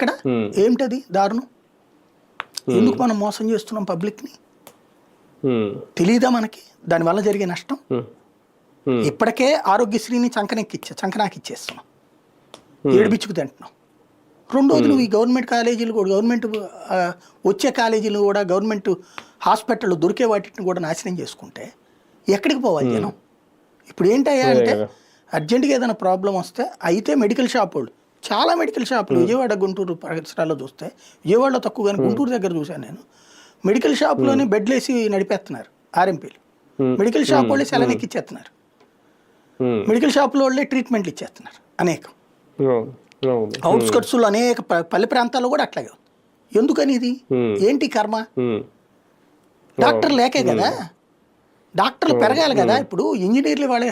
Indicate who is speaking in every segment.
Speaker 1: ఇక్కడ. ఏమిటది దారుణం? ఎందుకు మనం మోసం చేస్తున్నాం పబ్లిక్ని? తెలియదా మనకి? దానివల్ల జరిగే నష్టం? ఇప్పటికే ఆరోగ్యశ్రీని చంకనెక్కిచ్చా చంకనాకి ఇచ్చేస్తున్నాం ఏడిపించుకు తింటున్నాం. రెండోది నువ్వు ఈ గవర్నమెంట్ కాలేజీలు కూడా గవర్నమెంట్ వచ్చే కాలేజీలు కూడా గవర్నమెంట్ హాస్పిటల్ దొరికే వాటిని కూడా నాశనం చేసుకుంటే ఎక్కడికి పోవాలి జనం? ఇప్పుడు ఏంటయ్యా అంటే. అర్జెంటుగా ఏదైనా ప్రాబ్లం వస్తే అయితే మెడికల్ షాప్ వాళ్ళు చాలా మెడికల్ షాపులు విజయవాడ గుంటూరు పరిసరాల్లో చూస్తే విజయవాడలో తక్కువ కానీ గుంటూరు దగ్గర చూశాను నేను. మెడికల్ షాప్లోనే బెడ్లు వేసి నడిపేస్తున్నారు ఆర్ఎంపీలు. మెడికల్ షాప్ వాళ్ళే సెలవు ఎక్కిచ్చేస్తున్నారు. మెడికల్ షాపుల వాళ్ళే ట్రీట్మెంట్లు ఇచ్చేస్తున్నారు అనేకం. అవుట్స్కట్స్లో అనేక పల్లె ప్రాంతాల్లో కూడా అట్లాగే ఎందుకని ఇది. ఏంటి కర్మ? డాక్టర్ లేకే కదా? డాక్టర్లు పెరగాలి కదా ఇప్పుడు? ఇంజనీర్లు వాళ్ళే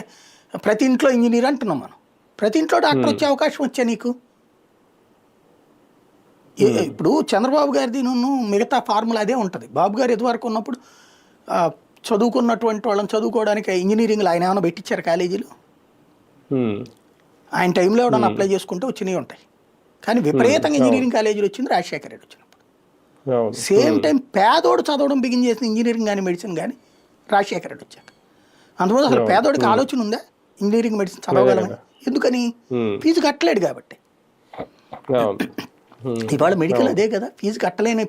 Speaker 1: ప్రతి ఇంట్లో ఇంజనీర్ అంటున్నాం మనం. ప్రతి ఇంట్లో డాక్టర్ వచ్చే అవకాశం వచ్చా నీకు? ఇప్పుడు చంద్రబాబు గారిది నువ్వు మిగతా ఫార్ములా అదే ఉంటుంది. బాబు గారు ఎదువరకు ఉన్నప్పుడు చదువుకున్నటువంటి వాళ్ళని చదువుకోవడానికి ఇంజనీరింగ్లో ఆయన ఏమైనా పెట్టించారు కాలేజీలు? ఆయన టైంలో ఎవడన్నా అప్లై చేసుకుంటే వచ్చినవి ఉంటాయి. కానీ విపరీతంగా ఇంజనీరింగ్ కాలేజీలు వచ్చింది రాజశేఖర రెడ్డి వచ్చినప్పుడు. సేమ్ టైం పేదోడు చదవడం బిగిన్ చేసిన ఇంజనీరింగ్ కానీ మెడిసిన్ కానీ రాజశేఖర రెడ్డి వచ్చాక. అందువల్ల అసలు పేదోడికి ఆలోచన ఉందా? ఇంజనీరింగ్ మెడిసిన్ చదవగలమని? ఎందుకని. ఫీజు కట్టలేడు కాబట్టి. ఇవాళ మెడికల్ అదే కదా ఫీజు కట్టలేని